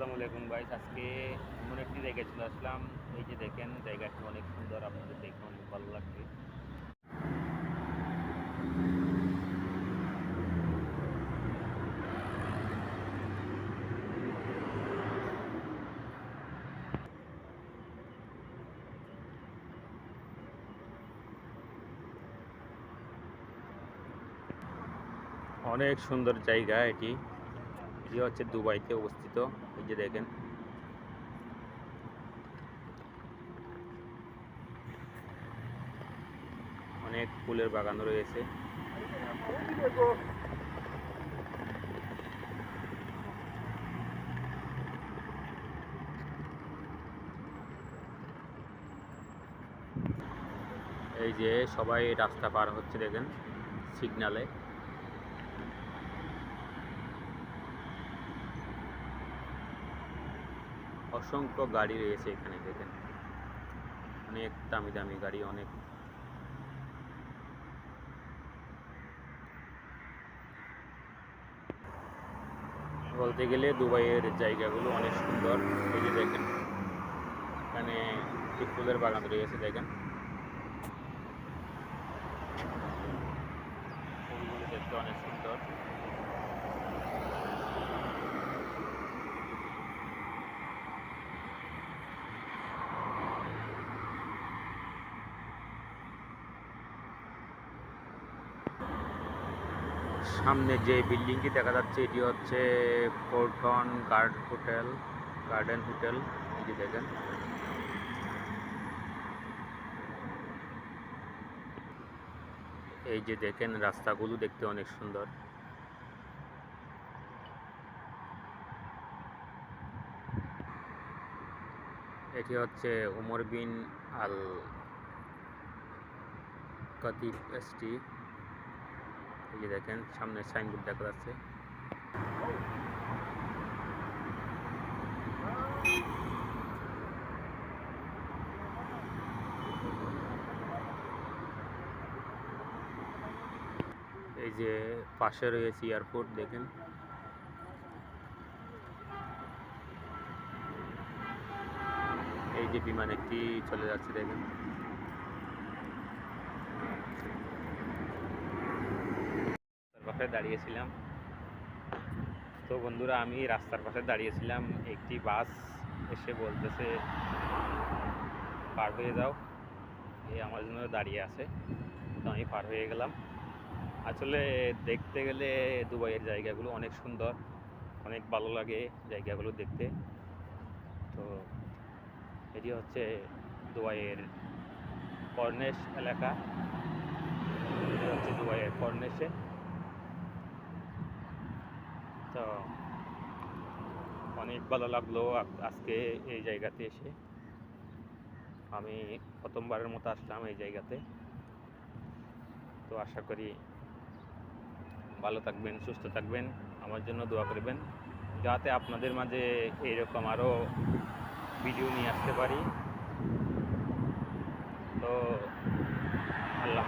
আসসালামু আলাইকুম ভাই। আজকে এমন একটি জায়গায় চলে আসলাম। এই যে দেখেন, জায়গাটি অনেক সুন্দর, আপনাদের দেখে অনেক ভালো লাগবে অনেক সুন্দর জায়গা এটি। এটি হচ্ছে দুবাইতে অবস্থিত, এই যে দেখেন। অনেক ফুলের বাগান রয়েছে। এই যে সবাই রাস্তা পার হচ্ছে, দেখেন, সিগনালে। অসংখ্য গাড়ি রয়েছে এখানে দেখেন। অনেক দামি দামি গাড়ি, অনেক। বলতে গেলে দুবাইয়ের জায়গাগুলো অনেক সুন্দর। এই যে দেখেন, এখানে ফুলের বাগান রয়েছে দেখেন। দেখতে অনেক সুন্দর। সামনে যে বিল্ডিংটি দেখা যাচ্ছে, এটি হচ্ছে পোর্টন গার্ড হোটেল, গার্ডেন হোটেল, এটি দেখেন। এই যে দেখেন, রাস্তাগুলো দেখতে অনেক সুন্দর। এটি হচ্ছে উমর বিন আল কাতিব এসটি। এই যে দেখেন সামনে সাইনবোর্ড দেখা যাচ্ছে। এই যে পাশে রয়েছে এয়ারপোর্ট দেখেন। এই যে বিমান একটি চলে যাচ্ছে, দেখেন। পাশে দাঁড়িয়েছিলাম। তো বন্ধুরা, আমি রাস্তার পাশে দাঁড়িয়েছিলাম। একটি বাস এসে বলতেছে, পার হয়ে যাও। এই আমার জন্য দাঁড়িয়ে আছে। তো আমি পার হয়ে গেলাম। আসলে দেখতে গেলে দুবাইয়ের জায়গাগুলো অনেক সুন্দর, অনেক ভালো লাগে জায়গাগুলো দেখতে। তো এটি হচ্ছে দুবাইয়ের কর্নেশ এলাকা। হচ্ছে দুবাইয়ের কর্নেশে তো অনেক ভালো লাগল আজ- আজকে এই জায়গাতে এসে। আমি প্রথমবারের মতো আসলাম এই জায়গাতে। তো আশা করি ভালো থাকবেন, সুস্থ থাকবেন, আমার জন্য দোয়া করবেন। যাতে আপনাদের মাঝে এইরকম আরও ভিডিও নিয়ে আসতে পারি। তো আল্লাহ